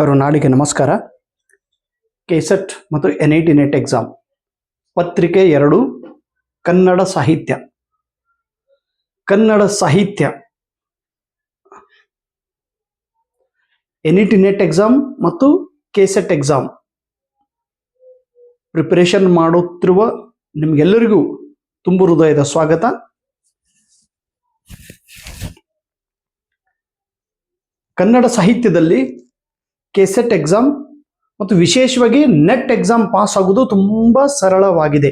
ಕರುನಾಡಿಗೆ ನಮಸ್ಕಾರ. ಕೆಸೆಟ್ ಮತ್ತು N I T NET exam. ಪತ್ರಿಕೆ ಎರಡು, ಕನ್ನಡ ಸಾಹಿತ್ಯ. ಕನ್ನಡ ಸಾಹಿತ್ಯ. N E T NET exam ಮತ್ತು ಕೆಸೆಟ್ ಎಕ್ಸಾಮ್. ಪ್ರಿಪರೇಷನ್ ಮಾಡುತ್ತಿರುವ ನಿಮಗೆಲ್ಲರಿಗೂ ತುಂಬು ಹೃದಯದ ಸ್ವಾಗತ. ಕನ್ನಡ ಸಾಹಿತ್ಯದಲ್ಲಿ ಕೆಸೆಟ್ ಎಕ್ಸಾಮ್ ಮತ್ತು ವಿಶೇಷವಾಗಿ ನೆಟ್ ಎಕ್ಸಾಮ್ ಪಾಸ್ ಆಗೋದು ತುಂಬ ಸರಳವಾಗಿದೆ.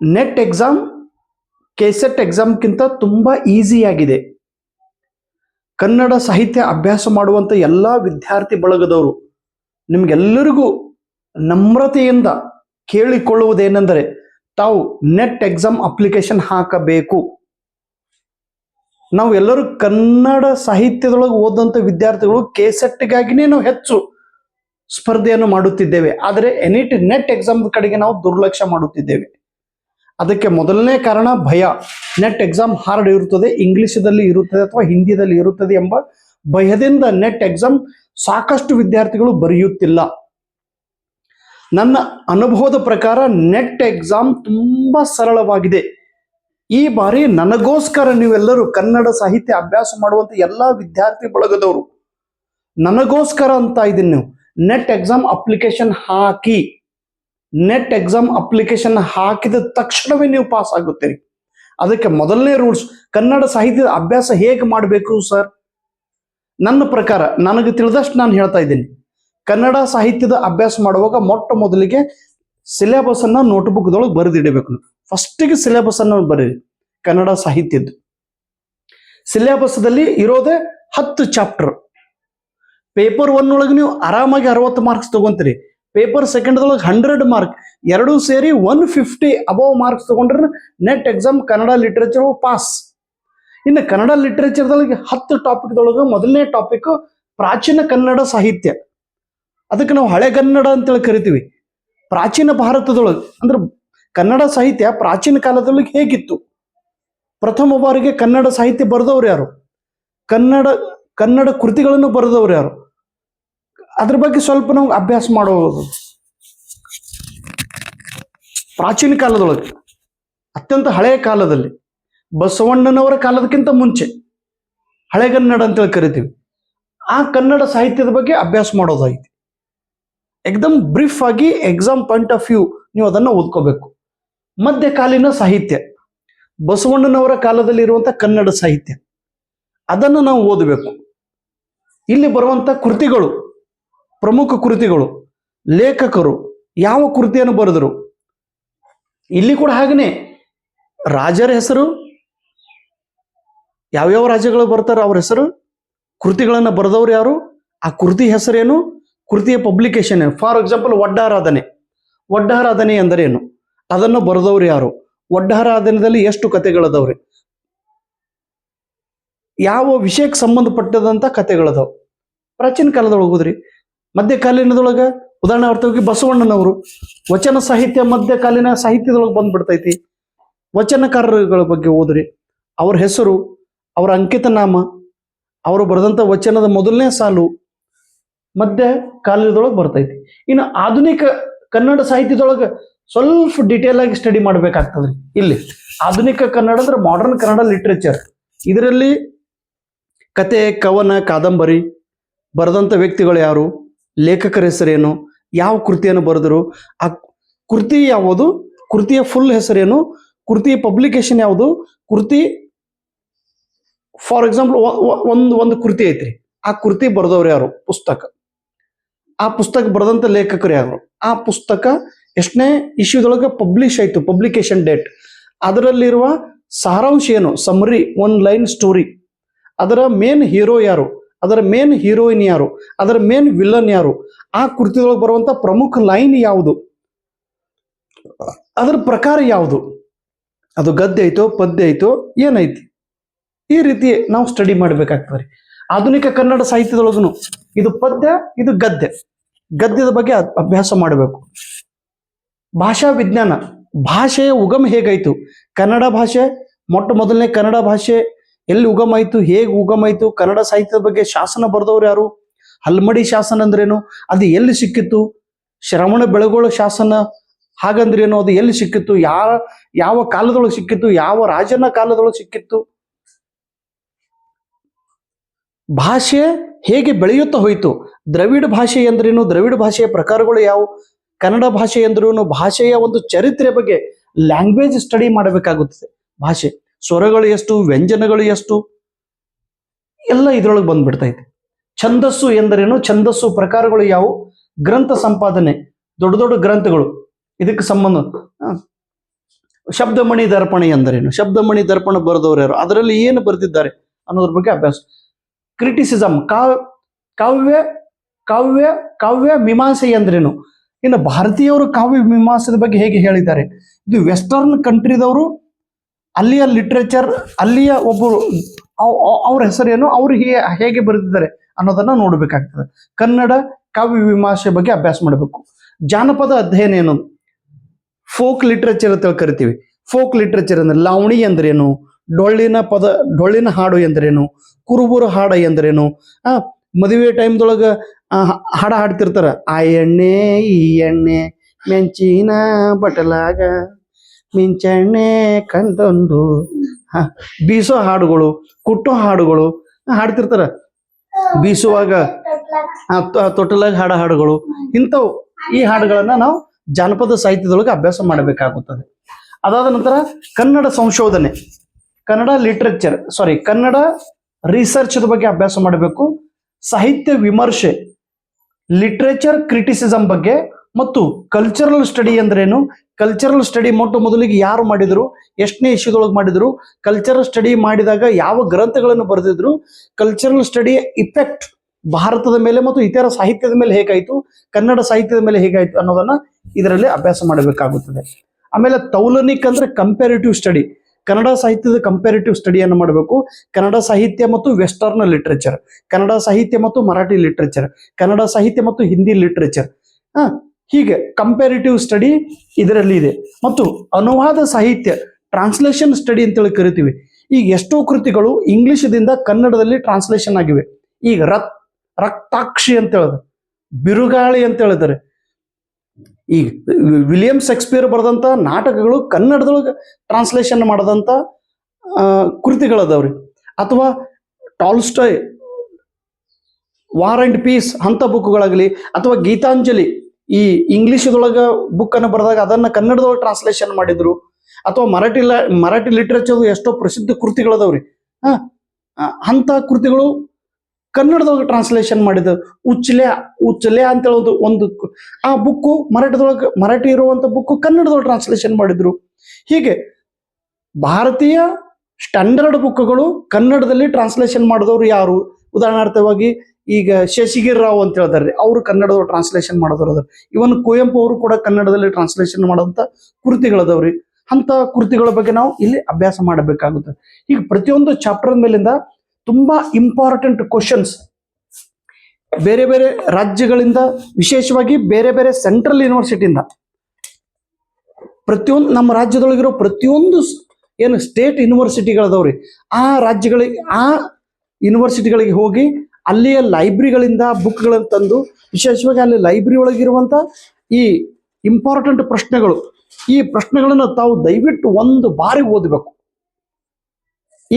ನೆಟ್ ಎಕ್ಸಾಮ್, ಕೆಸೆಟ್ ಎಕ್ಸಾಮ್ಗಿಂತ ತುಂಬ ಈಸಿ ಆಗಿದೆ ಕನ್ನಡ ಸಾಹಿತ್ಯ ಅಭ್ಯಾಸ ಮಾಡುವಂಥ ಎಲ್ಲ ವಿದ್ಯಾರ್ಥಿ ಬಳಗದವರು, ನಿಮ್ಗೆಲ್ಲರಿಗೂ ನಮ್ರತೆಯಿಂದ ಕೇಳಿಕೊಳ್ಳುವುದೇನೆಂದರೆ ತಾವು ನೆಟ್ ಎಕ್ಸಾಮ್ ಅಪ್ಲಿಕೇಶನ್ ಹಾಕಬೇಕು. ನಾವು ಎಲ್ಲರೂ ಕನ್ನಡ ಸಾಹಿತ್ಯದೊಳಗೆ ಓದಂತ ವಿದ್ಯಾರ್ಥಿಗಳು ಕೆಸೆಟ್ಗಾಗಿನೇ ನಾವು ಹೆಚ್ಚು ಸ್ಪರ್ಧೆಯನ್ನು ಮಾಡುತ್ತಿದ್ದೇವೆ. ಆದರೆ ಎನಿಟ್ ನೆಟ್ ಎಕ್ಸಾಮ್ ಕಡೆಗೆ ನಾವು ದುರ್ಲಕ್ಷ್ಯ ಮಾಡುತ್ತಿದ್ದೇವೆ. ಅದಕ್ಕೆ ಮೊದಲನೇ ಕಾರಣ ಭಯ. ನೆಟ್ ಎಕ್ಸಾಮ್ ಹಾರ್ಡ್ ಇರುತ್ತದೆ ಇಂಗ್ಲಿಷದಲ್ಲಿ ಇರುತ್ತದೆ ಅಥವಾ ಹಿಂದಿಯಲ್ಲಿ ಇರುತ್ತದೆ ಎಂಬ ಭಯದಿಂದ ನೆಟ್ ಎಕ್ಸಾಮ್ ಸಾಕಷ್ಟು ವಿದ್ಯಾರ್ಥಿಗಳು ಬರೆಯುತ್ತಿಲ್ಲ. ನನ್ನ ಅನುಭವದ ಪ್ರಕಾರ ನೆಟ್ ಎಕ್ಸಾಮ್ ತುಂಬಾ ಸರಳವಾಗಿದೆ. ಈ ಬಾರಿ ನನಗೋಸ್ಕರ ನೀವೆಲ್ಲರೂ ಕನ್ನಡ ಸಾಹಿತ್ಯ ಅಭ್ಯಾಸ ಮಾಡುವಂತ ಎಲ್ಲಾ ವಿದ್ಯಾರ್ಥಿ ಬಳಗದವರು, ನನಗೋಸ್ಕರ ಅಂತ ಇದ್ದೀನಿ ನೀವು. ನೆಟ್ ಎಕ್ಸಾಮ್ ಅಪ್ಲಿಕೇಶನ್ ಹಾಕಿ ನೆಟ್ ಎಕ್ಸಾಮ್ ಅಪ್ಲಿಕೇಶನ್ ಹಾಕಿದ ತಕ್ಷಣವೇ ನೀವು ಪಾಸ್ ಆಗುತ್ತೀರಿ. ಅದಕ್ಕೆ ಮೊದಲನೇ ರೂಲ್ಸ್ ಕನ್ನಡ ಸಾಹಿತ್ಯದ ಅಭ್ಯಾಸ ಹೇಗೆ ಮಾಡಬೇಕು ಸರ್ ನನ್ನ ಪ್ರಕಾರ, ನನಗೆ ತಿಳಿದಷ್ಟು ನಾನು ಹೇಳ್ತಾ ಇದ್ದೀನಿ. ಕನ್ನಡ ಸಾಹಿತ್ಯದ ಅಭ್ಯಾಸ ಮಾಡುವಾಗ ಮೊಟ್ಟ ಮೊದಲಿಗೆ ಸಿಲೆಬಸ್ ಅನ್ನ ನೋಟ್ಬುಕ್ದೊಳಗೆ ಬರೆದಿಡಬೇಕು ಫಸ್ಟಿಗೆ ಸಿಲೆಬಸ್ ಅನ್ನು ಬರೀರಿ ಕನ್ನಡ ಸಾಹಿತ್ಯದ್ದು. ಸಿಲೆಬಸ್ದಲ್ಲಿ ಇರೋದೇ ಹತ್ತು ಚಾಪ್ಟರ್ ಪೇಪರ್ ಒನ್ ಒಳಗೆ ನೀವು ಆರಾಮಾಗಿ ಅರವತ್ತು ಮಾರ್ಕ್ಸ್ ತಗೊಂತೀರಿ. ಪೇಪರ್ ಸೆಕೆಂಡ್ದೊಳಗೆ ಹಂಡ್ರೆಡ್ ಮಾರ್ಕ್ ಎರಡೂ ಸೇರಿ ಒನ್ ಫಿಫ್ಟಿ ಅಬವ್ ಮಾರ್ಕ್ಸ್ ತಗೊಂಡ್ರೆ NET exam Kannada literature pass ಇನ್ನು ಕನ್ನಡ ಲಿಟ್ರೇಚರ್ದೊಳಗೆ ಹತ್ತು ಟಾಪಿಕ್ದೊಳಗೆ ಮೊದಲನೇ ಟಾಪಿಕ್ ಪ್ರಾಚೀನ ಕನ್ನಡ ಸಾಹಿತ್ಯ. ಅದಕ್ಕೆ ನಾವು ಹಳೆಗನ್ನಡ ಅಂತೇಳಿ ಕರಿತೀವಿ. ಪ್ರಾಚೀನ ಭಾರತದೊಳಗೆ ಅಂದ್ರೆ ಕನ್ನಡ ಸಾಹಿತ್ಯ ಪ್ರಾಚೀನ ಕಾಲದಲ್ಲಿ ಹೇಗಿತ್ತು? ಪ್ರಥಮ ಬಾರಿಗೆ ಕನ್ನಡ ಸಾಹಿತ್ಯ ಬರೆದವ್ರು ಯಾರು? ಕನ್ನಡ ಕನ್ನಡ ಕೃತಿಗಳನ್ನು ಬರೆದವ್ರು ಯಾರು? ಅದ್ರ ಬಗ್ಗೆ ಸ್ವಲ್ಪ ನಾವು ಅಭ್ಯಾಸ ಮಾಡೋದು ಪ್ರಾಚೀನ ಕಾಲದೊಳಗೆ, ಅತ್ಯಂತ ಹಳೆಯ ಕಾಲದಲ್ಲಿ, ಬಸವಣ್ಣನವರ ಕಾಲದಕ್ಕಿಂತ ಮುಂಚೆ, ಹಳೆಗನ್ನಡ ಅಂತೇಳಿ ಕರಿತೀವಿ. ಆ ಕನ್ನಡ ಸಾಹಿತ್ಯದ ಬಗ್ಗೆ ಅಭ್ಯಾಸ ಮಾಡೋದಾಗಿದೆ ಎಕ್ದಮ್ ಬ್ರೀಫ್ ಆಗಿ ಎಕ್ಸಾಮ್ ಪಾಯಿಂಟ್ ಆಫ್ ವ್ಯೂ, ನೀವು ಅದನ್ನ ಓದ್ಕೋಬೇಕು. ಮಧ್ಯಕಾಲೀನ ಸಾಹಿತ್ಯ. ಬಸವಣ್ಣನವರ ಕಾಲದಲ್ಲಿ ಇರುವಂತ ಕನ್ನಡ ಸಾಹಿತ್ಯ. ಅದನ್ನು ನಾವು ಓದಬೇಕು. ಇಲ್ಲಿ ಬರುವಂತ ಕೃತಿಗಳು, ಪ್ರಮುಖ ಕೃತಿಗಳು, ಲೇಖಕರು ಯಾವ ಕೃತಿಯನ್ನು ಬರೆದರು? ಇಲ್ಲಿ ಕೂಡ ಹಾಗೇನೆ ರಾಜರ ಹೆಸರು, ಯಾವ್ಯಾವ ರಾಜ್ಯಗಳು ಬರ್ತಾರೋ ಅವ್ರ ಹೆಸರು, ಕೃತಿಗಳನ್ನು ಬರೆದವ್ರು ಯಾರು? ಆ ಕೃತಿ ಹೆಸರೇನು? ಕೃತಿಯ publication for example Vaddaradhane. Oddaradhane ಎಂದರೇನು? ಅದನ್ನು ಬರೆದವ್ರು ಯಾರು? ಒಡ್ಡಹರಾಧನದಲ್ಲಿ ಎಷ್ಟು ಕತೆಗಳದವ್ರಿ ಯಾವ ವಿಷಯಕ್ಕೆ ಸಂಬಂಧಪಟ್ಟದಂತ ಕಥೆಗಳದಾವ? ಪ್ರಾಚೀನ ಕಾಲದೊಳಗೆ ಹೋದ್ರಿ ಮಧ್ಯಕಾಲೀನದೊಳಗ ಉದಾಹರಣಾರ್ಥವಾಗಿ ಬಸವಣ್ಣನವರು, ವಚನ ಸಾಹಿತ್ಯ ಮಧ್ಯಕಾಲೀನ ಸಾಹಿತ್ಯದೊಳಗೆ ಬಂದ್ಬಿಡ್ತೈತಿ. ವಚನಕಾರರುಗಳ ಬಗ್ಗೆ ಓದ್ರಿ ಅವ್ರ ಹೆಸರು, ಅವರ ಅಂಕಿತ ನಾಮ ಅವರು ಬರೆದಂತ ವಚನದ ಮೊದಲನೇ ಸಾಲು ಮಧ್ಯ ಕಾಲದೊಳಗೆ ಬರ್ತೈತಿ. ಇನ್ನು ಆಧುನಿಕ ಕನ್ನಡ ಸಾಹಿತ್ಯದೊಳಗೆ ಸ್ವಲ್ಪ ಡಿಟೇಲ್ ಆಗಿ ಸ್ಟಡಿ ಮಾಡ್ಬೇಕಾಗ್ತದ್ರಿ. ಇಲ್ಲಿ ಆಧುನಿಕ ಕನ್ನಡ ಅಂದ್ರೆ ಮಾಡರ್ನ್ ಕನ್ನಡ ಲಿಟ್ರೇಚರ್ ಇದರಲ್ಲಿ ಕತೆ, ಕವನ, ಕಾದಂಬರಿ, ಬರೆದಂತ ವ್ಯಕ್ತಿಗಳು ಯಾರು, ಲೇಖಕರ ಹೆಸರೇನು, ಯಾವ ಕೃತಿಯನ್ನು ಬರೆದರು, ಆ ಕೃತಿ ಯಾವುದು, ಕೃತಿಯ ಫುಲ್ ಹೆಸರೇನು, ಕೃತಿಯ ಪಬ್ಲಿಕೇಶನ್ ಯಾವುದು, ಕೃತಿ ಫಾರ್ ಎಕ್ಸಾಂಪಲ್ ಒಂದು ಒಂದು ಕೃತಿ ಐತ್ರಿ. ಆ ಕೃತಿ ಬರೆದವ್ರು ಯಾರು, ಪುಸ್ತಕ. ಆ ಪುಸ್ತಕ ಬರೆದಂತ ಲೇಖಕರು ಯಾರು, ಆ ಪುಸ್ತಕ ಎಷ್ಟನೇ ಇಶ್ಯೂದೊಳಗೆ ಪಬ್ಲಿಷ್ ಆಯಿತು ಪಬ್ಲಿಕೇಶನ್ ಡೇಟ್ ಅದರಲ್ಲಿರುವ ಸಾರಾಂಶ ಏನು? ಸಮರಿ ಒನ್ ಲೈನ್ ಸ್ಟೋರಿ ಅದರ ಮೇನ್ ಹೀರೋ ಯಾರು? ಅದರ ಮೇನ್ ಹೀರೋಯಿನ್ ಯಾರು? ಅದರ ಮೇನ್ ವಿಲನ್ ಯಾರು? ಆ ಕೃತಿದೊಳಗೆ ಬರುವಂಥ ಪ್ರಮುಖ ಲೈನ್ ಯಾವುದು? ಅದರ ಪ್ರಕಾರ ಯಾವುದು? ಅದು ಗದ್ಯ ಐತೋ ಪದ್ಯ ಐತೋ ಏನೈತಿ ಈ ರೀತಿ ನಾವು ಸ್ಟಡಿ ಮಾಡ್ಬೇಕಾಗ್ತದೆ ಆಧುನಿಕ ಕನ್ನಡ ಸಾಹಿತ್ಯದೊಳಗೂ ಇದು ಪದ್ಯ, ಇದು ಗದ್ಯ. ಗದ್ಯದ ಬಗ್ಗೆ ಅಭ್ಯಾಸ ಮಾಡಬೇಕು. ಭಾಷಾ ವಿಜ್ಞಾನ. ಭಾಷೆಯ ಉಗಮ ಹೇಗಾಯಿತು? ಕನ್ನಡ ಭಾಷೆ, ಮೊಟ್ಟ ಮೊದಲನೇ ಕನ್ನಡ ಭಾಷೆ ಎಲ್ಲಿ ಉಗಮ ಆಯ್ತು? ಹೇಗೆ ಉಗಮ ಆಯ್ತು? ಕನ್ನಡ ಸಾಹಿತ್ಯದ ಬಗ್ಗೆ ಶಾಸನ ಬರೆದವ್ರು ಯಾರು? ಹಲ್ಮಡಿ ಶಾಸನ ಅಂದ್ರೇನು? ಅದು ಎಲ್ಲಿ ಸಿಕ್ಕಿತ್ತು? ಶ್ರವಣ ಬೆಳಗೊಳ ಶಾಸನ ಹಾಗಂದ್ರೇನು? ಅದು ಎಲ್ಲಿ ಸಿಕ್ಕಿತ್ತು? ಯಾವ ಯಾವ ಕಾಲದೊಳಗೆ ಸಿಕ್ಕಿತ್ತು? ಯಾವ ರಾಜನ ಕಾಲದೊಳಗೆ ಸಿಕ್ಕಿತ್ತು? ಭಾಷೆ ಹೇಗೆ ಬೆಳೆಯುತ್ತಾ ಹೋಯಿತು? ದ್ರವಿಡ ಭಾಷೆ ಅಂದ್ರೇನು? ದ್ರವಿಡ ಭಾಷೆಯ ಪ್ರಕಾರಗಳು ಯಾವುವು? ಕನ್ನಡ ಭಾಷೆ ಎಂದ್ರೂ ಭಾಷೆಯ ಒಂದು ಚರಿತ್ರೆ ಬಗ್ಗೆ ಲ್ಯಾಂಗ್ವೇಜ್ ಸ್ಟಡಿ ಮಾಡಬೇಕಾಗುತ್ತದೆ. ಭಾಷೆ ಸ್ವರಗಳು ಎಷ್ಟು, ವ್ಯಂಜನಗಳು ಎಷ್ಟು, ಎಲ್ಲ ಇದ್ರೊಳಗೆ ಬಂದ್ಬಿಡ್ತೈತೆ ಛಂದಸ್ಸು ಎಂದರೇನು? ಛಂದಸ್ಸು ಪ್ರಕಾರಗಳು ಯಾವುವು? ಗ್ರಂಥ ಸಂಪಾದನೆ, ದೊಡ್ಡ ದೊಡ್ಡ ಗ್ರಂಥಗಳು. ಇದಕ್ಕೆ ಸಂಬಂಧ ಶಬ್ದಮಣಿ ದರ್ಪಣ ಎಂದರೇನು? ಶಬ್ದಮಣಿ ದರ್ಪಣ ಬರೆದವರು ಯಾರು? ಅದರಲ್ಲಿ ಏನು ಬರೆದಿದ್ದಾರೆ ಅನ್ನೋದ್ರ ಬಗ್ಗೆ ಅಭ್ಯಾಸ. ಕ್ರಿಟಿಸಿಸಮ್ ಕಾವ್ಯ ಕಾವ್ಯ ಕಾವ್ಯ, ಮೀಮಾಂಸೆ ಎಂದ್ರೇನು? ಇನ್ನು ಭಾರತೀಯವರು ಕಾವ್ಯ ಮೀಮಾಂಸದ ಬಗ್ಗೆ ಹೇಗೆ ಹೇಳಿದ್ದಾರೆ? ಇದು ವೆಸ್ಟರ್ನ್ ಕಂಟ್ರಿದವರು ಅಲ್ಲಿಯ ಲಿಟ್ರೇಚರ್ ಅಲ್ಲಿಯ ಒಬ್ಬರು, ಅವ್- ಅವ್- ಅವ್ರ ಹೆಸರೇನು, ಅವರು ಹೇಗೆ ಬರೆದಿದ್ದಾರೆ ಅನ್ನೋದನ್ನ ನೋಡಬೇಕಾಗ್ತದೆ. ಕನ್ನಡ ಕಾವ್ಯ ಮೀಮಾಂಸೆ ಬಗ್ಗೆ ಅಭ್ಯಾಸ ಮಾಡಬೇಕು. ಜಾನಪದ ಅಧ್ಯಯನ ಏನು? ಫೋಕ್ ಲಿಟ್ರೇಚರ್ ಅಂತ ಕರಿತೀವಿ. ಫೋಕ್ ಲಿಟ್ರೇಚರ್ ಅಂದ್ರೆ ಲಾವಣಿ ಎಂದ್ರೇನು? ಡೊಳ್ಳಿನ ಪದ, ಡೊಳ್ಳಿನ ಹಾಡು ಎಂದ್ರೇನು? ಕುರುಬುರ ಹಾಡು ಎಂದ್ರೇನು? ಆ, ಮದುವೆ ಟೈಮ್ದೊಳಗ ಹಾಡ ಹಾಡ್ತಿರ್ತಾರ, ಆ ಎಣ್ಣೆ, ಈ ಎಣ್ಣೆ, ಮೆಂಚಿನ ಬಟಲಾಗ, ಮಿಂಚೆಣ್ಣೆ ಕಂಡೊಂದು ಬೀಸೋ ಹಾಡುಗಳು, ಕುಟ್ಟೋ ಹಾಡುಗಳು, ಹಾಡ್ತಿರ್ತಾರ. ಬೀಸುವಾಗ ತೊಟ್ಟಲಾಗ ಹಾಡ ಹಾಡುಗಳು, ಇಂಥವು ಈ ಹಾಡುಗಳನ್ನ ನಾವು ಜಾನಪದ ಸಾಹಿತ್ಯದೊಳಗೆ ಅಭ್ಯಾಸ ಮಾಡಬೇಕಾಗುತ್ತದೆ. ಅದಾದ ನಂತರ ಕನ್ನಡ ಸಂಶೋಧನೆ, Kannada literature sorry Kannada research ಬಗ್ಗೆ ಅಭ್ಯಾಸ ಮಾಡಬೇಕು. ಸಾಹಿತ್ಯ ವಿಮರ್ಶೆ ಲಿಟ್ರೇಚರ್ ಕ್ರಿಟಿಸಿಸಮ್ ಬಗ್ಗೆ ಮತ್ತು ಕಲ್ಚರಲ್ ಸ್ಟಡಿ ಅಂದ್ರೇನು? ಕಲ್ಚರಲ್ ಸ್ಟಡಿ ಮೊಟ್ಟ ಮೊದಲಿಗೆ ಯಾರು ಮಾಡಿದ್ರು? ಎಷ್ಟನೇ ಇಶ್ಯೂದೊಳಗೆ ಮಾಡಿದ್ರು? ಕಲ್ಚರಲ್ ಸ್ಟಡಿ ಮಾಡಿದಾಗ ಯಾವ ಗ್ರಂಥಗಳನ್ನು ಬರೆದಿದ್ರು? ಕಲ್ಚರಲ್ ಸ್ಟಡಿ ಇಫೆಕ್ಟ್ ಭಾರತದ ಮೇಲೆ ಮತ್ತು ಇತರ ಸಾಹಿತ್ಯದ ಮೇಲೆ ಹೇಗಾಯಿತು? ಕನ್ನಡ ಸಾಹಿತ್ಯದ ಮೇಲೆ ಹೇಗಾಯಿತು ಅನ್ನೋದನ್ನ ಇದರಲ್ಲಿ ಅಭ್ಯಾಸ ಮಾಡಬೇಕಾಗುತ್ತದೆ. ಆಮೇಲೆ ತೌಲನಿಕ್ ಅಂದ್ರೆ ಕಂಪ್ಯಾರಿಟಿವ್ ಸ್ಟಡಿ ಕನ್ನಡ ಸಾಹಿತ್ಯದ ಕಂಪ್ಯಾರಿಟಿವ್ ಸ್ಟಡಿಯನ್ನು ಮಾಡಬೇಕು. ಕನ್ನಡ ಸಾಹಿತ್ಯ ಮತ್ತು ವೆಸ್ಟರ್ನ್ ಲಿಟ್ರೇಚರ್ ಕನ್ನಡ ಸಾಹಿತ್ಯ ಮತ್ತು ಮರಾಠಿ ಲಿಟ್ರೇಚರ್ ಕನ್ನಡ ಸಾಹಿತ್ಯ ಮತ್ತು ಹಿಂದಿ ಲಿಟ್ರೇಚರ್ ಹೀಗೆ ಕಂಪ್ಯಾರಿಟಿವ್ ಸ್ಟಡಿ ಇದರಲ್ಲಿ ಇದೆ. ಮತ್ತು ಅನುವಾದ ಸಾಹಿತ್ಯ ಟ್ರಾನ್ಸ್ಲೇಷನ್ ಸ್ಟಡಿ ಅಂತೇಳಿ ಕರಿತೀವಿ. ಈಗ ಎಷ್ಟೋ ಕೃತಿಗಳು ಇಂಗ್ಲಿಷ್ದಿಂದ ಕನ್ನಡದಲ್ಲಿ ಟ್ರಾನ್ಸ್ಲೇಷನ್ ಆಗಿವೆ. ಈಗ ರಕ್ತಾಕ್ಷಿ ಅಂತ ಹೇಳಿದ್ರು ಬಿರುಗಾಳಿ ಅಂತ ಹೇಳಿದ್ದಾರೆ ಈಗ ವಿಲಿಯಂ ಶೇಕ್ಸ್ಪಿಯರ್ ಬರೆದಂತ ನಾಟಕಗಳು ಕನ್ನಡದೊಳಗೆ ಟ್ರಾನ್ಸ್ಲೇಷನ್ ಮಾಡಿದಂಥ ಕೃತಿಗಳದಾವ್ರಿ. ಅಥವಾ ಟಾಲ್ಸ್ಟಾಯ್ ವಾರ್ ಅಂಡ್ ಪೀಸ್ ಅಂತ ಬುಕ್ಗಳಾಗಲಿ, ಅಥವಾ ಗೀತಾಂಜಲಿ ಈ ಇಂಗ್ಲೀಷ್ದೊಳಗೆ ಬುಕ್ ಅನ್ನು ಬರೆದಾಗ ಅದನ್ನ ಕನ್ನಡದೊಳಗೆ ಟ್ರಾನ್ಸ್ಲೇಷನ್ ಮಾಡಿದ್ರು. ಅಥವಾ ಮರಾಠಿ ಲ, ಮರಾಠಿ ಲಿಟ್ರೇಚರ್ ಎಷ್ಟೋ ಪ್ರಸಿದ್ಧ ಕೃತಿಗಳದಾವ್ರಿ. ಹಾಂ ಅಂತ ಕೃತಿಗಳು ಕನ್ನಡದೊಳಗೆ ಟ್ರಾನ್ಸ್ಲೇಷನ್ ಮಾಡಿದ್ರು ಉಚ್ಚಲೆ ಉಚ್ಚಲೆ ಅಂತ ಹೇಳೋದು ಒಂದು ಆ ಬುಕ್ಕು ಮರಾಠದೊಳಗೆ, ಮರಾಠಿ ಇರುವಂತ ಬುಕ್ಕು ಕನ್ನಡದೊಳಗೆ ಟ್ರಾನ್ಸ್ಲೇಷನ್ ಮಾಡಿದ್ರು. ಹೀಗೆ ಭಾರತೀಯ ಸ್ಟ್ಯಾಂಡರ್ಡ್ ಬುಕ್ಗಳು ಕನ್ನಡದಲ್ಲಿ ಟ್ರಾನ್ಸ್ಲೇಷನ್ ಮಾಡಿದವರು ಯಾರು? ಉದಾಹರಣಾರ್ಥವಾಗಿ ಈಗ ಶಶಿಗಿರ್ ರಾವ್ ಅಂತ ಹೇಳ್ತಾರೆ ಅವರು ಕನ್ನಡದವ್ರು ಟ್ರಾನ್ಸ್ಲೇಷನ್ ಮಾಡಿದವರು ಅದ್ರ. ಇವನ್ ಕುವೆಂಪು ಅವರು ಕೂಡ ಕನ್ನಡದಲ್ಲಿ ಟ್ರಾನ್ಸ್ಲೇಷನ್ ಮಾಡೋಂಥ ಕೃತಿಗಳದವ್ರಿ ಅಂತ ಕೃತಿಗಳ ಬಗ್ಗೆ ನಾವು ಇಲ್ಲಿ ಅಭ್ಯಾಸ ಮಾಡಬೇಕಾಗುತ್ತೆ. ಈಗ ಪ್ರತಿಯೊಂದು ಚಾಪ್ಟರ್ ಮೇಲಿಂದ ತುಂಬಾ ಇಂಪಾರ್ಟೆಂಟ್ ಕ್ವಶನ್ಸ್ ಬೇರೆ ಬೇರೆ ರಾಜ್ಯಗಳಿಂದ, ವಿಶೇಷವಾಗಿ ಬೇರೆ ಬೇರೆ ಸೆಂಟ್ರಲ್ ಯೂನಿವರ್ಸಿಟಿಯಿಂದ ಪ್ರತಿಯೊಂದು, ನಮ್ಮ ರಾಜ್ಯದೊಳಗಿರೋ ಪ್ರತಿಯೊಂದು ಏನು ಸ್ಟೇಟ್ ಯೂನಿವರ್ಸಿಟಿಗಳದವ್ರಿ ಆ ರಾಜ್ಯಗಳಿಗೆ ಆ ಯೂನಿವರ್ಸಿಟಿಗಳಿಗೆ ಹೋಗಿ, ಅಲ್ಲಿಯ ಲೈಬ್ರರಿಗಳಿಂದ ಬುಕ್ಗಳನ್ನು ತಂದು, ವಿಶೇಷವಾಗಿ ಅಲ್ಲಿ ಲೈಬ್ರರಿ ಒಳಗಿರುವಂತ ಈ ಇಂಪಾರ್ಟೆಂಟ್ ಪ್ರಶ್ನೆಗಳು, ಈ ಪ್ರಶ್ನೆಗಳನ್ನು ತಾವು ದಯವಿಟ್ಟು ಒಂದು ಬಾರಿ ಓದಬೇಕು.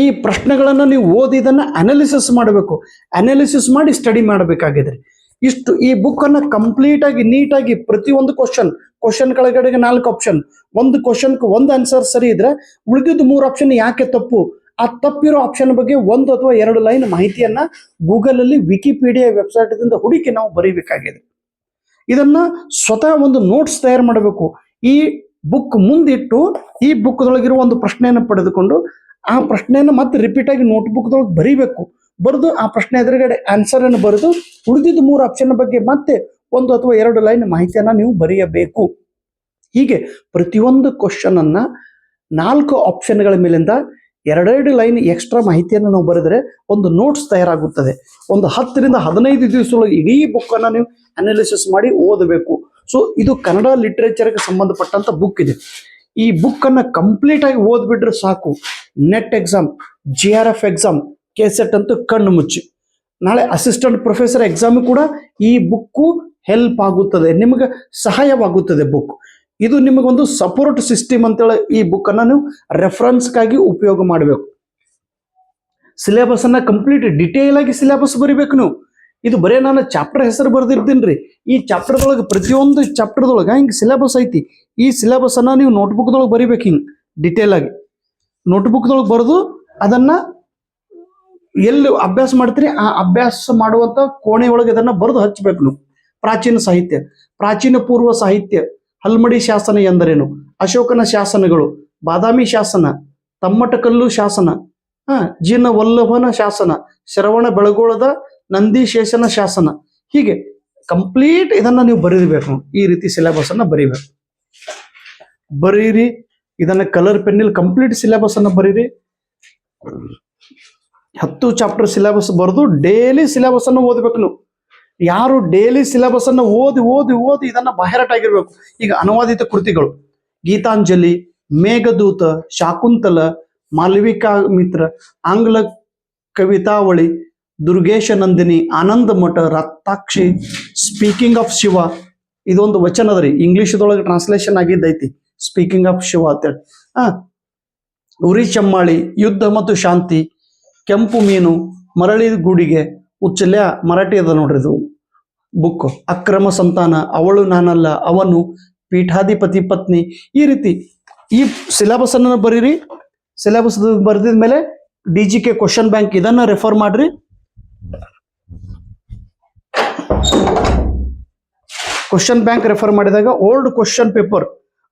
ಈ ಪ್ರಶ್ನೆಗಳನ್ನು ನೀವು ಓದಿದನ್ನ ಅನಾಲಿಸಿಸ್ ಮಾಡಬೇಕು. ಅನಾಲಿಸಿಸ್ ಮಾಡಿ ಸ್ಟಡಿ ಮಾಡಬೇಕಾಗಿದೆ ಇಷ್ಟು ಈ ಬುಕ್ ಕಂಪ್ಲೀಟಾಗಿ ನೀಟಾಗಿ ಪ್ರತಿಯೊಂದು ಕ್ವಶನ್ ಕ್ವಶನ್ ಕೆಳಗಡೆಗೆ ನಾಲ್ಕು ಆಪ್ಷನ್ ಒಂದು ಕ್ವಶನ್ ಒಂದು ಆನ್ಸರ್ ಸರಿ ಇದ್ರೆ ಉಳಿದಿದ್ದು ಮೂರು ಆಪ್ಷನ್ ಯಾಕೆ ತಪ್ಪು? ಆ ತಪ್ಪಿರೋ ಆಪ್ಷನ್ ಬಗ್ಗೆ ಒಂದು ಅಥವಾ ಎರಡು ಲೈನ್ ಮಾಹಿತಿಯನ್ನ ಗೂಗಲ್ ಅಲ್ಲಿ ವಿಕಿಪೀಡಿಯಾ ವೆಬ್ಸೈಟ್ದಿಂದ ಹುಡುಕಿ ನಾವು ಬರೀಬೇಕಾಗಿದೆ. ಇದನ್ನ ಸ್ವತಃ ಒಂದು ನೋಟ್ಸ್ ತಯಾರು ಮಾಡಬೇಕು. ಈ ಬುಕ್ ಮುಂದಿಟ್ಟು ಈ ಬುಕ್ದೊಳಗಿರುವ ಒಂದು ಪ್ರಶ್ನೆಯನ್ನು ಪಡೆದುಕೊಂಡು ಆ ಪ್ರಶ್ನೆಯನ್ನು ಮತ್ತೆ ರಿಪೀಟ್ ಆಗಿ ನೋಟ್ಬುಕ್ದೊಳಗೆ ಬರೀಬೇಕು. ಬರೆದು ಆ ಪ್ರಶ್ನೆ ಎದುರುಗಡೆ ಆನ್ಸರ್ ಅನ್ನು ಬರೆದು ಉಳಿದಿದ್ದ ಮೂರು ಆಪ್ಷನ್ ಬಗ್ಗೆ ಮತ್ತೆ ಒಂದು ಅಥವಾ ಎರಡು ಲೈನ್ ಮಾಹಿತಿಯನ್ನ ನೀವು ಬರೆಯಬೇಕು. ಹೀಗೆ ಪ್ರತಿಯೊಂದು ಕ್ವಶನ್ ಅನ್ನ ನಾಲ್ಕು ಆಪ್ಷನ್ಗಳ ಮೇಲಿಂದ ಎರಡೆರಡು ಲೈನ್ ಎಕ್ಸ್ಟ್ರಾ ಮಾಹಿತಿಯನ್ನು ನಾವು ಬರೆದರೆ ಒಂದು ನೋಟ್ಸ್ ತಯಾರಾಗುತ್ತದೆ. ಒಂದು ಹತ್ತರಿಂದ ಹದಿನೈದು ದಿವಸದೊಳಗೆ ಇಡೀ ಬುಕ್ ಅನ್ನ ನೀವು ಅನಾಲಿಸಿಸ್ ಮಾಡಿ ಓದಬೇಕು. ಸೊ ಇದು ಕನ್ನಡ ಲಿಟ್ರೇಚರ್ಗೆ ಸಂಬಂಧಪಟ್ಟಂತ ಬುಕ್ ಇದೆ. ಈ ಬುಕ್ ಅನ್ನ ಕಂಪ್ಲೀಟ್ ಆಗಿ ಓದ್ಬಿಟ್ರೆ ಸಾಕು. NET exam J R F exam KSET ಅಂತೂ ಕಣ್ಣು ಮುಚ್ಚಿ. ನಾಳೆ ಅಸಿಸ್ಟೆಂಟ್ ಪ್ರೊಫೆಸರ್ ಎಕ್ಸಾಮ್ ಕೂಡ ಈ ಬುಕ್ಕು ಹೆಲ್ಪ್ ಆಗುತ್ತದೆ. ನಿಮಗೆ ಸಹಾಯವಾಗುತ್ತದೆ ಬುಕ್ ಇದು ನಿಮಗೊಂದು ಸಪೋರ್ಟ್ ಸಿಸ್ಟಮ್ ಅಂತೇಳಿ ಈ ಬುಕ್ ಅನ್ನ ನೀವು ರೆಫರೆನ್ಸ್ಗಾಗಿ ಉಪಯೋಗ ಮಾಡಬೇಕು. ಸಿಲೆಬಸ್ ಅನ್ನ ಕಂಪ್ಲೀಟ್ ಡಿಟೇಲ್ ಆಗಿ ಸಿಲೆಬಸ್ ಬರಿಬೇಕು ನೀವು. ಇದು ಬರೇ ನಾನು ಚಾಪ್ಟರ್ ಹೆಸರು ಬರೆದಿರ್ತೀನಿ ಈ ಚಾಪ್ಟರ್ದೊಳಗೆ ಪ್ರತಿಯೊಂದು ಚಾಪ್ಟರ್ದೊಳಗೆ ಹಿಂಗೆ ಸಿಲೆಬಸ್ ಐತಿ. ಈ ಸಿಲೆಬಸ್ ಅನ್ನ ನೀವು ನೋಟ್ಬುಕ್ದೊಳಗೆ ಬರಿಬೇಕು ಹಿಂಗೆ ಡಿಟೇಲ್ ಆಗಿ. ನೋಟ್ಬುಕ್ದೊಳಗೆ ಬರೆದು ಅದನ್ನ ಎಲ್ಲಿ ಅಭ್ಯಾಸ ಮಾಡ್ತೀರಿ, ಆ ಅಭ್ಯಾಸ ಮಾಡುವಂತ ಕೋಣೆ ಒಳಗೆ ಇದನ್ನ ಬರೆದು ಹಚ್ಚಬೇಕು ನೀವು. ಪ್ರಾಚೀನ ಸಾಹಿತ್ಯ, ಪ್ರಾಚೀನ ಪೂರ್ವ ಸಾಹಿತ್ಯ, ಹಲ್ಮಡಿ ಶಾಸನ ಎಂದರೇನು? ಅಶೋಕನ ಶಾಸನಗಳು, ಬಾದಾಮಿ ಶಾಸನ, ತಮ್ಮಟಕಲ್ಲು ಶಾಸನ, ಹ ಜಿನ ವಲ್ಲಭನ ಶಾಸನ, ಶ್ರವಣ ಬೆಳಗೋಳದ ನಂದಿಶೇಷನ ಶಾಸನ. ಹೀಗೆ ಕಂಪ್ಲೀಟ್ ಇದನ್ನ ನೀವು ಬರೀಬೇಕು. ಈ ರೀತಿ ಸಿಲೆಬಸ್ ಅನ್ನ ಬರೀಬೇಕು. ಬರೀರಿ, ಇದನ್ನ ಕಲರ್ ಪೆನ್ನಿಲ್ ಕಂಪ್ಲೀಟ್ ಸಿಲೆಬಸ್ ಅನ್ನ ಬರೀರಿ. ಹತ್ತು ಚಾಪ್ಟರ್ ಸಿಲೆಬಸ್ ಬರೆದು ಡೈಲಿ ಸಿಲೆಬಸ್ ಅನ್ನು ಓದಬೇಕು ನೀವು. ಯಾರು ಡೈಲಿ ಸಿಲೆಬಸ್ ಅನ್ನು ಓದಿ ಓದಿ ಓದಿ ಇದನ್ನ ಆಗಿರ್ಬೇಕು. ಈಗ ಅನುವಾದಿತ ಕೃತಿಗಳು. ಗೀತಾಂಜಲಿ, ಮೇಘದೂತ, ಶಾಕುಂತಲ, ಮಾಲವಿಕಾ ಮಿತ್ರ, ಆಂಗ್ಲ ಕವಿತಾವಳಿ ದುರ್ಗೇಶ ನಂದಿನಿ, ಆನಂದ ಮಠ ರಕ್ತಾಕ್ಷಿ ಸ್ಪೀಕಿಂಗ್ ಆಫ್ ಶಿವ. ಇದೊಂದು ವಚನ ಅದ ರೀ. ಇಂಗ್ಲಿಷ್ದೊಳಗೆ ಟ್ರಾನ್ಸ್ಲೇಷನ್ ಆಗಿದ್ದೈತಿ ಸ್ಪೀಕಿಂಗ್ ಆಫ್ ಶಿವ ಅಂತೇಳಿ. ಆ, ಉರಿ ಚಮ್ಮಾಳಿ, ಯುದ್ಧ ಮತ್ತು ಶಾಂತಿ, ಕೆಂಪು ಮೀನು, ಮರಳಿ ಗುಡಿಗೆ, ಉಚ್ಚಲ್ಯ, ಮರಾಠಿ ಅದ ನೋಡ್ರಿ ಇದು. ಬುಕ್ ಅಕ್ರಮ ಸಂತಾನ, ಅವಳು ನಾನಲ್ಲ, ಅವನು ಪೀಠಾಧಿಪತಿ ಪತ್ನಿ. ಈ ರೀತಿ ಈ ಸಿಲೆಬಸ್ ಅನ್ನ ಬರೀರಿ. ಸಿಲೆಬಸ್ ಬರೆದಿದ ಮೇಲೆ D G K question bank ಇದನ್ನ ರೆಫರ್ ಮಾಡ್ರಿ. ಕ್ವಶನ್ ಬ್ಯಾಂಕ್ ರೆಫರ್ ಮಾಡಿದಾಗ ಓಲ್ಡ್ ಕ್ವಶನ್ ಪೇಪರ್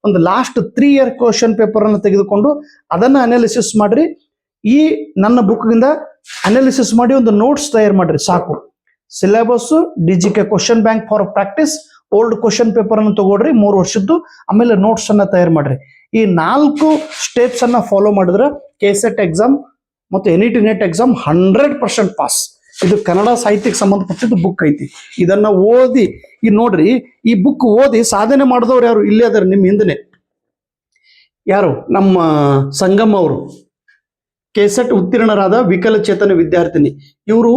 ಒಂದು last three year question paper ಅನ್ನು ತೆಗೆದುಕೊಂಡು ಅದನ್ನ ಅನಾಲಿಸಿಸ್ ಮಾಡ್ರಿ. ಈ ನನ್ನ ಬುಕ್ಗಿಂದ ಅನಾಲಿಸಿಸ್ ಮಾಡಿ ಒಂದು ನೋಟ್ಸ್ ತಯಾರು ಮಾಡ್ರಿ, ಸಾಕು. Syllabus D G K question bank for practice old question paper ಅನ್ನು ತಗೊಳ್ರಿ, ಮೂರು ವರ್ಷದ್ದು, ಆಮೇಲೆ ನೋಟ್ಸ್ ಅನ್ನ ತಯಾರು ಮಾಡ್ರಿ. ಈ ನಾಲ್ಕು ಸ್ಟೆಪ್ಸ್ ಅನ್ನ ಫಾಲೋ ಮಾಡಿದ್ರೆ ಕೆ ಸೆಟ್ ಎಕ್ಸಾಮ್ ಮತ್ತು N T NET exam hundred percent pass ಇದು ಕನ್ನಡ ಸಾಹಿತ್ಯಕ್ಕೆ ಸಂಬಂಧಪಟ್ಟಿದ್ದು ಬುಕ್ ಐತಿ. ಇದನ್ನ ಓದಿ, ಈ ನೋಡ್ರಿ, ಈ ಬುಕ್ ಓದಿ ಸಾಧನೆ ಮಾಡಿದವ್ರು ಯಾರು? ಇಲ್ಲೇ ಅದಾರ ನಿಮ್ಮ ಹಿಂದನೆ. ಯಾರು? ನಮ್ಮ ಸಂಗಮ್ ಅವರು. ಕೆಸೆಟ್ ಉತ್ತೀರ್ಣರಾದ ವಿಕಲಚೇತನ ವಿದ್ಯಾರ್ಥಿನಿ. ಇವರು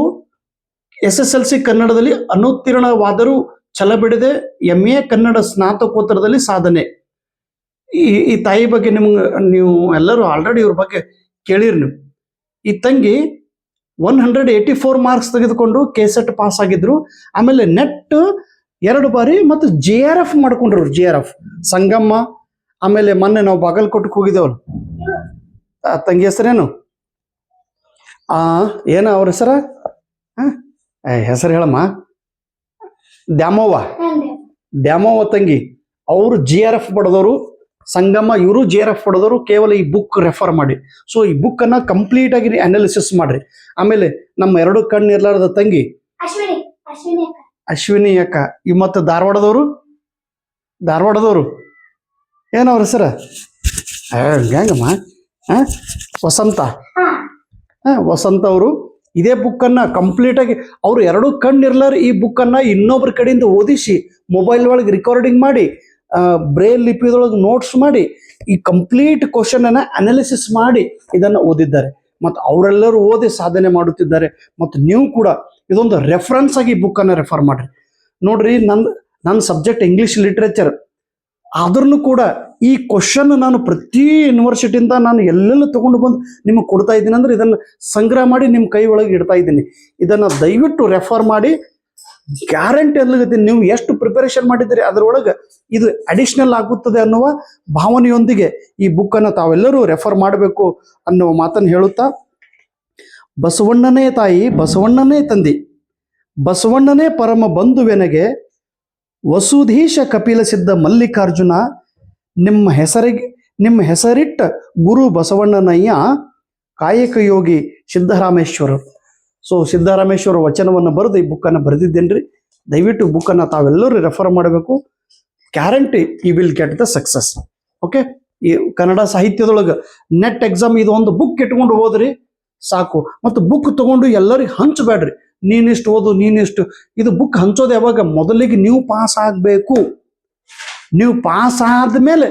ಎಸ್ ಎಸ್ ಎಲ್ ಸಿ ಕನ್ನಡದಲ್ಲಿ ಅನುತ್ತೀರ್ಣವಾದರೂ ಛಲ ಬಿಡದೆ ಎಂ ಎ ಕನ್ನಡ ಸ್ನಾತಕೋತ್ತರದಲ್ಲಿ ಸಾಧನೆ. ಈ ಈ ತಾಯಿ ಬಗ್ಗೆ ನಿಮ್ಗೆ, ನೀವು ಎಲ್ಲರೂ ಆಲ್ರೆಡಿ ಇವ್ರ ಬಗ್ಗೆ ಕೇಳಿರಿ ನೀವು. ಈ ತಂಗಿ one hundred eighty four marks ತೆಗೆದುಕೊಂಡು ಕೆ ಸೆಟ್ ಪಾಸ್ ಆಗಿದ್ರು. ಆಮೇಲೆ ನೆಟ್ ಎರಡು ಬಾರಿ ಮತ್ತು ಜೆ ಆರ್ ಎಫ್ ಮಾಡ್ಕೊಂಡ್ರು ಜೆ ಆರ್ ಎಫ್ ಸಂಗಮ್ಮ ಆಮೇಲೆ ಮೊನ್ನೆ ನಾವು ಬಾಗಲಕೋಟಕ್ಕೆ ಹೋಗಿದ್ದೇವಲ್ಲ? ತಂಗಿ ಹೆಸರೇನು? ಆ ಏನ ಅವ್ರ ಹೆಸರ? ಹೆಸರು ಹೇಳಮ್ಮ. ದ್ಯಾಮವ್ವ? ದ್ಯಾಮವ್ವ ತಂಗಿ. ಅವರು ಜಿ ಆರ್ ಎಫ್ ಪಡೆದವರು ಸಂಗಮ ಇವರು ಜೆ ಆರ್ ಎಫ್ ಹೊಡೆದವರು ಕೇವಲ ಈ ಬುಕ್ ರೆಫರ್ ಮಾಡಿ. ಸೊ ಈ ಬುಕ್ ಅನ್ನ ಕಂಪ್ಲೀಟ್ ಆಗಿ ಅನಾಲಿಸಿಸ್ ಮಾಡ್ರಿ. ಆಮೇಲೆ ನಮ್ಮ ಎರಡು ಕಣ್ಣು ಇರ್ಲಾರ್ದ ತಂಗಿ ಅಶ್ವಿನಿ ಅಕ್ಕ. ಈ ಮತ್ತು ಧಾರವಾಡದವರು? ಧಾರವಾಡದವರು? ಏನವ್ರ ಸರ ಹೆಂಗಮ್ಮ? ವಸಂತ. ವಸಂತ ಅವರು ಇದೇ ಬುಕ್ಕನ್ನು ಕಂಪ್ಲೀಟಾಗಿ ಅವರು ಎರಡು ಕಣ್ಣಿರ್ಲಾರ ಈ ಬುಕ್ಕನ್ನು ಇನ್ನೊಬ್ಬರ ಕಡೆಯಿಂದ ಓದಿಸಿ ಮೊಬೈಲ್ ಒಳಗೆ ರೆಕಾರ್ಡಿಂಗ್ ಮಾಡಿ ಬ್ರೇಲ್ ಲಿಪಿದೊಳಗೆ ನೋಟ್ಸ್ ಮಾಡಿ, ಈ ಕಂಪ್ಲೀಟ್ ಕ್ವಶನ್ ಅನ್ನ ಅನಾಲಿಸಿಸ್ ಮಾಡಿ ಇದನ್ನ ಓದಿದ್ದಾರೆ. ಮತ್ತು ಅವರೆಲ್ಲರೂ ಓದಿ ಸಾಧನೆ ಮಾಡುತ್ತಿದ್ದಾರೆ. ಮತ್ತು ನೀವು ಕೂಡ ಇದೊಂದು ರೆಫರೆನ್ಸ್ ಆಗಿ ಬುಕ್ಕನ್ನು ರೆಫರ್ ಮಾಡ್ರಿ. ನೋಡ್ರಿ ನನ್ನ ನನ್ನ ಸಬ್ಜೆಕ್ಟ್ ಇಂಗ್ಲಿಷ್ ಲಿಟ್ರೇಚರ್ ಆದ್ರೂ ಕೂಡ ಈ ಕ್ವಶನ್ ನಾನು ಪ್ರತಿ ಯೂನಿವರ್ಸಿಟಿಯಿಂದ ನಾನು ಎಲ್ಲೆಲ್ಲ ತಗೊಂಡು ಬಂದು ನಿಮಗೆ ಕೊಡ್ತಾ ಇದ್ದೀನಿ ಅಂದ್ರೆ ಇದನ್ನ ಸಂಗ್ರಹ ಮಾಡಿ ನಿಮ್ಮ ಕೈ ಒಳಗೆ ಇಡ್ತಾ ಇದ್ದೀನಿ. ಇದನ್ನ ದಯವಿಟ್ಟು ರೆಫರ್ ಮಾಡಿ ಗ್ಯಾರಂಟಿ ಅಲ್ಲಗತ್ತೆ ನೀವು ಎಷ್ಟು ಪ್ರಿಪರೇಷನ್ ಮಾಡಿದ್ದೀರಿ, ಅದರೊಳಗೆ ಇದು ಅಡಿಷನಲ್ ಆಗುತ್ತದೆ ಅನ್ನುವ ಭಾವನೆಯೊಂದಿಗೆ ಈ ಬುಕ್ಕನ್ನು ತಾವೆಲ್ಲರೂ ರೆಫರ್ ಮಾಡಬೇಕು ಅನ್ನುವ ಮಾತನ್ನು ಹೇಳುತ್ತಾ, ಬಸವಣ್ಣನೇ ತಾಯಿ, ಬಸವಣ್ಣನೇ ತಂದಿ, ಬಸವಣ್ಣನೇ ಪರಮ ಬಂಧುವೆನಗೆ ವಸುಧೀಶ ಕಪಿಲ ಸಿದ್ಧ ಮಲ್ಲಿಕಾರ್ಜುನ, ನಿಮ್ಮ ಹೆಸರಿಗೆ, ನಿಮ್ಮ ಹೆಸರಿಟ್ಟ ಗುರು ಬಸವಣ್ಣನಯ್ಯ ಕಾಯಕ ಯೋಗಿ ಸಿದ್ದರಾಮೇಶ್ವರ ಸೊ ಸಿದ್ದರಾಮೇಶ್ವರ ವಚನವನ್ನು ಬರೆದು ಈ ಬುಕ್ಕನ್ನು ಬರೆದಿದ್ದೇನ್ರಿ? ದಯವಿಟ್ಟು ಬುಕ್ಕನ್ನು ತಾವೆಲ್ಲರೂ ರೆಫರ್ ಮಾಡಬೇಕು. ಗ್ಯಾರಂಟಿ ಈ will get the success okay ಈ ಕನ್ನಡ ಸಾಹಿತ್ಯದೊಳಗೆ ನೆಟ್ ಎಕ್ಸಾಮ್ ಇದು ಒಂದು ಬುಕ್ ಇಟ್ಕೊಂಡು ಹೋದ್ರಿ ಸಾಕು. ಮತ್ತು ಬುಕ್ ತಗೊಂಡು ಎಲ್ಲರಿಗೆ ಹಂಚಬೇಡ್ರಿ. ನೀನಿಷ್ಟು ಓದು, ನೀನಿಷ್ಟು ಇದು ಬುಕ್ ಹಂಚೋದು ಯಾವಾಗ? ಮೊದಲಿಗೆ ನೀವು ಪಾಸ್ ಆಗಬೇಕು. ನೀವು ಪಾಸ್ ಆದ್ಮೇಲೆ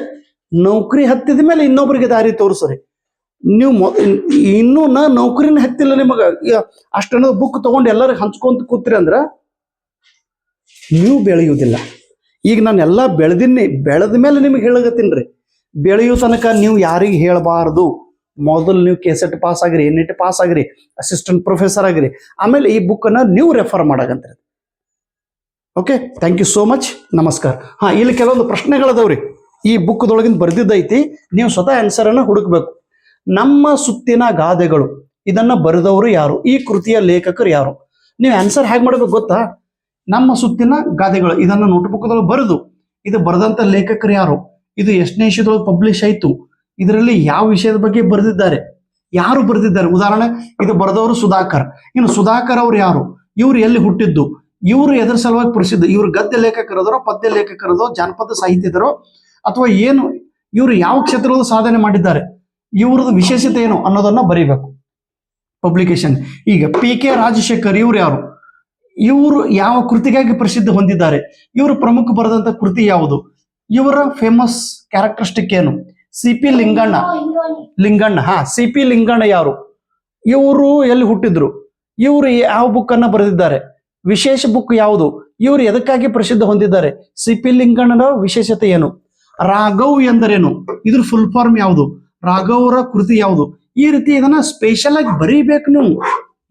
ನೌಕರಿ ಹತ್ತಿದ ಮೇಲೆ ಇನ್ನೊಬ್ಬರಿಗೆ ದಾರಿ ತೋರಿಸ್ರಿ. ನೀವು ಮೊ, ಇನ್ನೂ ನಾ ನೌಕರಿನ ಹತ್ತಿಲ್ಲ ನಿಮಗೆ. ಅಷ್ಟನ್ನ ಬುಕ್ ತಗೊಂಡು ಎಲ್ಲರಿಗೆ ಹಂಚ್ಕೊಂತ ಕೂತ್ರಿ ಅಂದ್ರೆ ನೀವು ಬೆಳೆಯುವುದಿಲ್ಲ. ಈಗ ನಾನು ಎಲ್ಲಾ ಬೆಳೆದಿನಿ ಬೆಳೆದ ಮೇಲೆ ನಿಮಗೆ ಹೇಳಗತ್ತೀನಿ ರೀ. ಬೆಳೆಯೋ ತನಕ ನೀವು ಯಾರಿಗೆ ಹೇಳಬಾರದು? ಮೊದಲು ನೀವು ಕೆಸೆಟ್ ಪಾಸ್ ಆಗಿರಿ ಎನ್ ಇಟ್ ಪಾಸ್ ಆಗ್ರಿ ಅಸಿಸ್ಟೆಂಟ್ ಪ್ರೊಫೆಸರ್ ಆಗ್ರಿ. ಆಮೇಲೆ ಈ ಬುಕ್ಕನ್ನು ನೀವು refer ಮಾಡಕಂತ್ರಿ okay thank you so much ನಮಸ್ಕಾರ. ಹಾಂ, ಇಲ್ಲಿ ಕೆಲವೊಂದು ಪ್ರಶ್ನೆಗಳದವ್ರಿ ಈ ಬುಕ್ದೊಳಗಿಂದ ಬರೆದಿದ್ದೈತಿ, ನೀವು ಸ್ವತಃ ಆನ್ಸರನ್ನು ಹುಡುಕ್ಬೇಕು. ನಮ್ಮ ಸುತ್ತಿನ ಗಾದೆಗಳು. ಇದನ್ನ ಬರೆದವರು ಯಾರು? ಈ ಕೃತಿಯ ಲೇಖಕರು ಯಾರು? ನೀವು ಆನ್ಸರ್ ಹೇಗೆ ಮಾಡಬೇಕು ಗೊತ್ತಾ? ನಮ್ಮ ಸುತ್ತಿನ ಗಾದೆಗಳು. ಇದನ್ನ ನೋಟ್ಬುಕ್ದೊಳಗೆ ಬರೆದು, ಇದು ಬರೆದಂತ ಲೇಖಕರು ಯಾರು? ಇದು ಎಷ್ಟನೇ ವಿಷಯದೊಳಗೆ ಪಬ್ಲಿಷ್ ಆಯ್ತು? ಇದರಲ್ಲಿ ಯಾವ ವಿಷಯದ ಬಗ್ಗೆ ಬರೆದಿದ್ದಾರೆ? ಯಾರು ಬರೆದಿದ್ದಾರೆ? ಉದಾಹರಣೆ, ಇದು ಬರೆದವರು ಸುಧಾಕರ್. ಇನ್ನು ಸುಧಾಕರ್ ಅವ್ರು ಯಾರು? ಇವ್ರು ಎಲ್ಲಿ ಹುಟ್ಟಿದ್ದು? ಇವರು ಎದ್ರ ಸಲುವಾಗಿ ಪ್ರಸಿದ್ಧ. ಇವರು ಗದ್ಯ ಲೇಖಕರದರೋ, ಪದ್ಯ ಲೇಖಕರದೋ ಜಾನಪದ ಸಾಹಿತ್ಯದರೋ, ಅಥವಾ ಏನು? ಇವರು ಯಾವ ಕ್ಷೇತ್ರದಲ್ಲೂ ಸಾಧನೆ ಮಾಡಿದ್ದಾರೆ? ಇವ್ರದ್ದು ವಿಶೇಷತೆ ಏನು ಅನ್ನೋದನ್ನ ಬರೀಬೇಕು. ಪಬ್ಲಿಕೇಶನ್ ಈಗ ಪಿ ಕೆ ರಾಜಶೇಖರ್ ಇವ್ರು ಯಾರು? ಇವರು ಯಾವ ಕೃತಿಗಾಗಿ ಪ್ರಸಿದ್ಧ ಹೊಂದಿದ್ದಾರೆ? ಇವರು ಪ್ರಮುಖ ಬರೆದಂತ ಕೃತಿ ಯಾವುದು? ಇವರ ಫೇಮಸ್ ಕ್ಯಾರೆಕ್ಟರಿಸ್ಟಿಕ್ ಏನು? ಸಿ ಪಿ ಲಿಂಗಣ್ಣ ಲಿಂಗಣ್ಣ ಹಾ ಸಿ ಪಿ ಲಿಂಗಣ್ಣ ಯಾರು? ಇವರು ಎಲ್ಲಿ ಹುಟ್ಟಿದ್ರು? ಇವರು ಯಾವ ಬುಕ್ ಅನ್ನ ಬರೆದಿದ್ದಾರೆ? ವಿಶೇಷ ಬುಕ್ ಯಾವುದು? ಇವರು ಎದಕ್ಕಾಗಿ ಪ್ರಸಿದ್ಧ ಹೊಂದಿದ್ದಾರೆ? ಸಿ ಪಿ ಲಿಂಗಣ್ಣನ ವಿಶೇಷತೆ ಏನು? ರಾಘವ್ ಎಂದರೇನು? ಇದ್ರ ಫುಲ್ ಫಾರ್ಮ್ ಯಾವುದು? ರಾಘವರ ಕೃತಿ ಯಾವುದು? ಈ ರೀತಿ ಇದನ್ನ ಸ್ಪೆಷಲ್ ಆಗಿ ಬರೀಬೇಕು ನೀವು.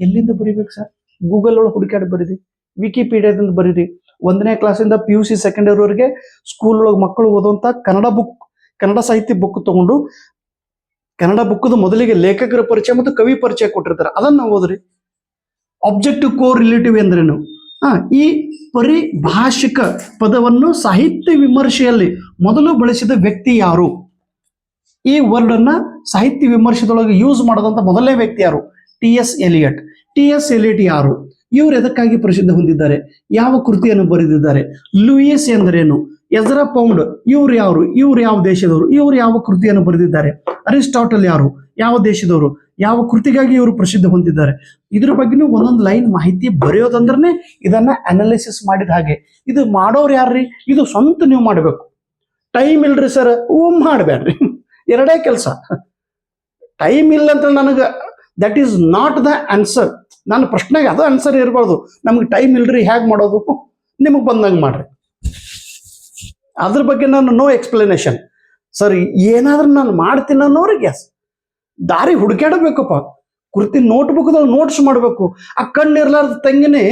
ಎಲ್ಲಿಂದ ಬರೀಬೇಕು ಸರ್ ಗೂಗಲ್ ಒಳಗೆ ಹುಡುಕಾಡಿ ಬರೀರಿ. ವಿಕಿಪೀಡಿಯಾದಿಂದ ಬರೀರಿ. ಒಂದನೇ ಕ್ಲಾಸಿಂದ ಪಿ ಯು ಸಿ ಸೆಕೆಂಡ್ ಇಯರ್ವರೆಗೆ ಸ್ಕೂಲ್ ಒಳಗೆ ಮಕ್ಕಳು ಓದುವಂತ ಕನ್ನಡ ಬುಕ್ ಕನ್ನಡ ಸಾಹಿತ್ಯ ಬುಕ್ ತಗೊಂಡು ಕನ್ನಡ ಬುಕ್ಕದ ಮೊದಲಿಗೆ ಲೇಖಕರ ಪರಿಚಯ ಮತ್ತು ಕವಿ ಪರಿಚಯ ಕೊಟ್ಟಿರ್ತಾರೆ. ಅದನ್ನ ಓದ್ರಿ. ಆಬ್ಜೆಕ್ಟಿವ್ ಕೋರ್ ರಿಲೇಟಿವ್ ಎಂದ್ರೇನು? ಹಾ, ಈ ಪರಿಭಾಷಿಕ ಪದವನ್ನು ಸಾಹಿತ್ಯ ವಿಮರ್ಶೆಯಲ್ಲಿ ಮೊದಲು ಬಳಸಿದ ವ್ಯಕ್ತಿ ಯಾರು? ಈ ವರ್ಡ್ ಅನ್ನ ಸಾಹಿತ್ಯ ವಿಮರ್ಶೆದೊಳಗೆ ಯೂಸ್ ಮಾಡದಂತ ಮೊದಲನೇ ವ್ಯಕ್ತಿ ಯಾರು? T S Eliot T S Eliot ಯಾರು? ಇವರು ಎದಕ್ಕಾಗಿ ಪ್ರಸಿದ್ಧ ಹೊಂದಿದ್ದಾರೆ? ಯಾವ ಕೃತಿಯನ್ನು ಬರೆದಿದ್ದಾರೆ? ಲೂಯಿಸ್ ಎಂದರೇನು? ಎಜರ ಪೌಂಡ್ ಇವ್ರು ಯಾರು? ಇವ್ರು ಯಾವ ದೇಶದವರು? ಇವರು ಯಾವ ಕೃತಿಯನ್ನು ಬರೆದಿದ್ದಾರೆ? ಅರಿಸ್ಟಾಟಲ್ ಯಾರು? ಯಾವ ದೇಶದವರು? ಯಾವ ಕೃತಿಗಾಗಿ ಇವರು ಪ್ರಸಿದ್ಧ ಹೊಂದಿದ್ದಾರೆ? ಇದ್ರ ಬಗ್ಗೆನೂ ಒಂದೊಂದು ಲೈನ್ ಮಾಹಿತಿ ಬರೆಯೋದಂದ್ರೆ ಇದನ್ನ ಅನಾಲಿಸಿಸ್ ಮಾಡಿದ ಹಾಗೆ. ಇದು ಮಾಡೋರು ಯಾರ್ರಿ? ಇದು ಸ್ವಂತ ನೀವು ಮಾಡಬೇಕು. ಟೈಮ್ ಇಲ್ರಿ ಸರ್ ಓ ಮಾಡಬೇಡ್ರಿ ಎರಡೇ ಕೆಲಸ. ಟೈಮ್ ಇಲ್ಲ ಅಂತ ನನಗೆ that is not the answer ನನ್ನ ಪ್ರಶ್ನೆಗೆ ಅದು ಆನ್ಸರ್ ಇರಬಾರ್ದು. ನಮ್ಗೆ ಟೈಮ್ ಇಲ್ರಿ ಹೇಗೆ ಮಾಡೋದು? ನಿಮಗೆ ಬಂದಂಗೆ ಮಾಡ್ರಿ. ಅದ್ರ ಬಗ್ಗೆ ನಾನು ನೋ ಎಕ್ಸ್ಪ್ಲನೇಷನ್ ಸರ್ ಏನಾದ್ರೂ ನಾನು ಮಾಡ್ತೀನಿ ಅನ್ನೋರಿಗೆ ಎಸ್ ದಾರಿ ಹುಡುಕಾಡಬೇಕಪ್ಪ ಕೃತಿ ನೋಟ್ಬುಕ್ದಾಗ ನೋಟ್ಸ್ ಮಾಡಬೇಕು. ಆ ಕಣ್ಣು ಇರ್ಲಾರ್ದ ತಂಗಿನೇ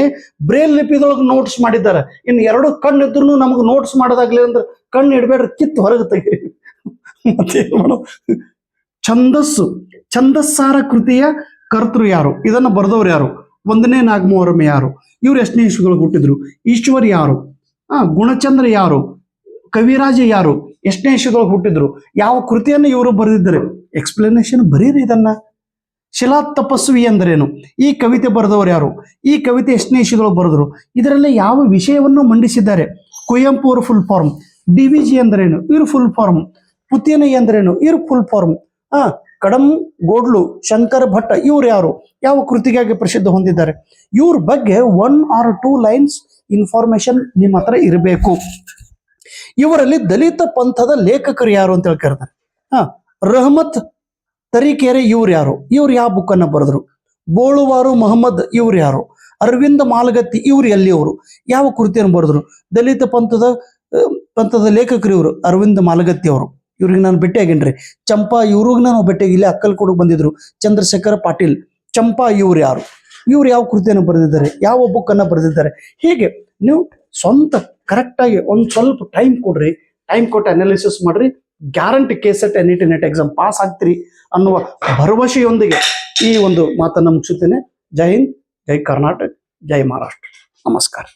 ಬ್ರೇಲ್ ಲಿಪಿದೊಳಗೆ ನೋಟ್ಸ್ ಮಾಡಿದ್ದಾರೆ. ಇನ್ನು ಎರಡು ಕಣ್ಣು ಇದ್ರೂ ನಮಗೆ ನೋಟ್ಸ್ ಮಾಡೋದಾಗ್ಲಿ ಅಂದ್ರೆ ಕಣ್ಣು ಇಡಬೇಡ್ರಿ ಕಿತ್ತು ಹೊರಗೆ ತೆಗೀರಿ. ಮತ್ತೇನು ಮಾಡೋ ಛಂದಸ್ಸು. ಛಂದಸ್ಸಾರ ಕೃತಿಯ ಕರ್ತೃ ಯಾರು? ಇದನ್ನ ಬರೆದವ್ರು ಯಾರು? ಒಂದನೇ ನಾಗಮೋರಮ ಯಾರು? ಇವ್ರು ಎಷ್ಟನೇ ಇಶ್ವಗಳು ಹುಟ್ಟಿದ್ರು? ಈಶ್ವರ್ ಯಾರು? ಆ, ಗುಣಚಂದ್ರ ಯಾರು? ಕವಿರಾಜ ಯಾರು? ಎಷ್ಟನೇ ಇಶ್ವಗಳು ಹುಟ್ಟಿದ್ರು? ಯಾವ ಕೃತಿಯನ್ನು ಇವರು ಬರೆದಿದ್ದಾರೆ? ಎಕ್ಸ್ಪ್ಲನೇಷನ್ ಬರೀರಿ ಇದನ್ನ. ಶಿಲಾ ತಪಸ್ವಿ ಅಂದ್ರೇನು ಈ ಕವಿತೆ ಬರೆದವರು ಯಾರು? ಈ ಕವಿತೆ ಎಷ್ಟನೇ ಇಶ್ವಗಳು ಬರೆದ್ರು? ಇದರಲ್ಲಿ ಯಾವ ವಿಷಯವನ್ನು ಮಂಡಿಸಿದ್ದಾರೆ? ಕುವೆಂಪು ಅವರು full form D V G ಅಂದ್ರೇನು ಇವರು ಫುಲ್ ಫಾರ್ಮ್ ಪುತಿಯನ ಎಂದರೇನು? ಇವ್ರ ಫುಲ್ ಫಾರ್ಮ್ ಆ, ಕಡಂ, ಗೋಡ್ಲು, ಶಂಕರ ಭಟ್ಟ, ಇವ್ರು ಯಾರು? ಯಾವ ಕೃತಿಗಾಗಿ ಪ್ರಸಿದ್ಧ ಹೊಂದಿದ್ದಾರೆ? ಇವ್ರ ಬಗ್ಗೆ one or two lines information ನಿಮ್ಮ ಹತ್ರ ಇರಬೇಕು. ಇವರಲ್ಲಿ ದಲಿತ ಪಂಥದ ಲೇಖಕರು ಯಾರು ಅಂತ ಹೇಳಿ ಕರೀತಾರೆ ಹಾ ರಹಮತ್ ತರೀಕೆರೆ ಇವ್ರು ಯಾರು? ಇವ್ರು ಯಾವ ಬುಕ್ ಅನ್ನ ಬರೆದ್ರು? ಬೋಳುವಾರು ಮೊಹಮ್ಮದ್ ಇವ್ರು ಯಾರು? ಅರವಿಂದ ಮಾಲಗತ್ತಿ ಇವ್ರು ಎಲ್ಲಿಯವರು ಯಾವ ಕೃತಿಯನ್ನು ಬರೆದ್ರು? ದಲಿತ ಪಂಥದ ಪಂಥದ ಲೇಖಕರು ಇವರು, ಅರವಿಂದ ಮಾಲಗತ್ತಿ ಅವರು. ಇವ್ರಿಗೆ ನಾನು ಭೇಟಿಯಾಗೇನ್ರಿ ಚಂಪಾ ಇವ್ರಿಗೆ ನಾನು ಭೇಟಿಯಾಗಿ ಇಲ್ಲಿ ಕೊಡಕ್ ಬಂದಿದ್ರು. ಚಂದ್ರಶೇಖರ್ ಪಾಟೀಲ್, ಚಂಪಾ ಇವ್ರು ಯಾರು? ಇವ್ರು ಯಾವ ಕೃತಿಯನ್ನು ಬರೆದಿದ್ದಾರೆ? ಯಾವ ಬುಕ್ ಅನ್ನ ಬರೆದಿದ್ದಾರೆ? ಹೀಗೆ ನೀವು ಸ್ವಂತ ಕರೆಕ್ಟಾಗಿ ಒಂದು ಸ್ವಲ್ಪ ಟೈಮ್ ಕೊಡ್ರಿ. ಟೈಮ್ ಕೊಟ್ಟು ಅನಾಲಿಸಿಸ್ ಮಾಡ್ರಿ. Guarantee KSET N ET NET exam pass ಆಗ್ತೀರಿ ಅನ್ನುವ ಭರವಸೆಯೊಂದಿಗೆ ಈ ಒಂದು ಮಾತನ್ನು ಮುಗಿಸುತ್ತೇನೆ. ಜೈ ಹಿಂದ್, ಜೈ ಕರ್ನಾಟಕ, ಜೈ ಮಹಾರಾಷ್ಟ್ರ. ನಮಸ್ಕಾರ.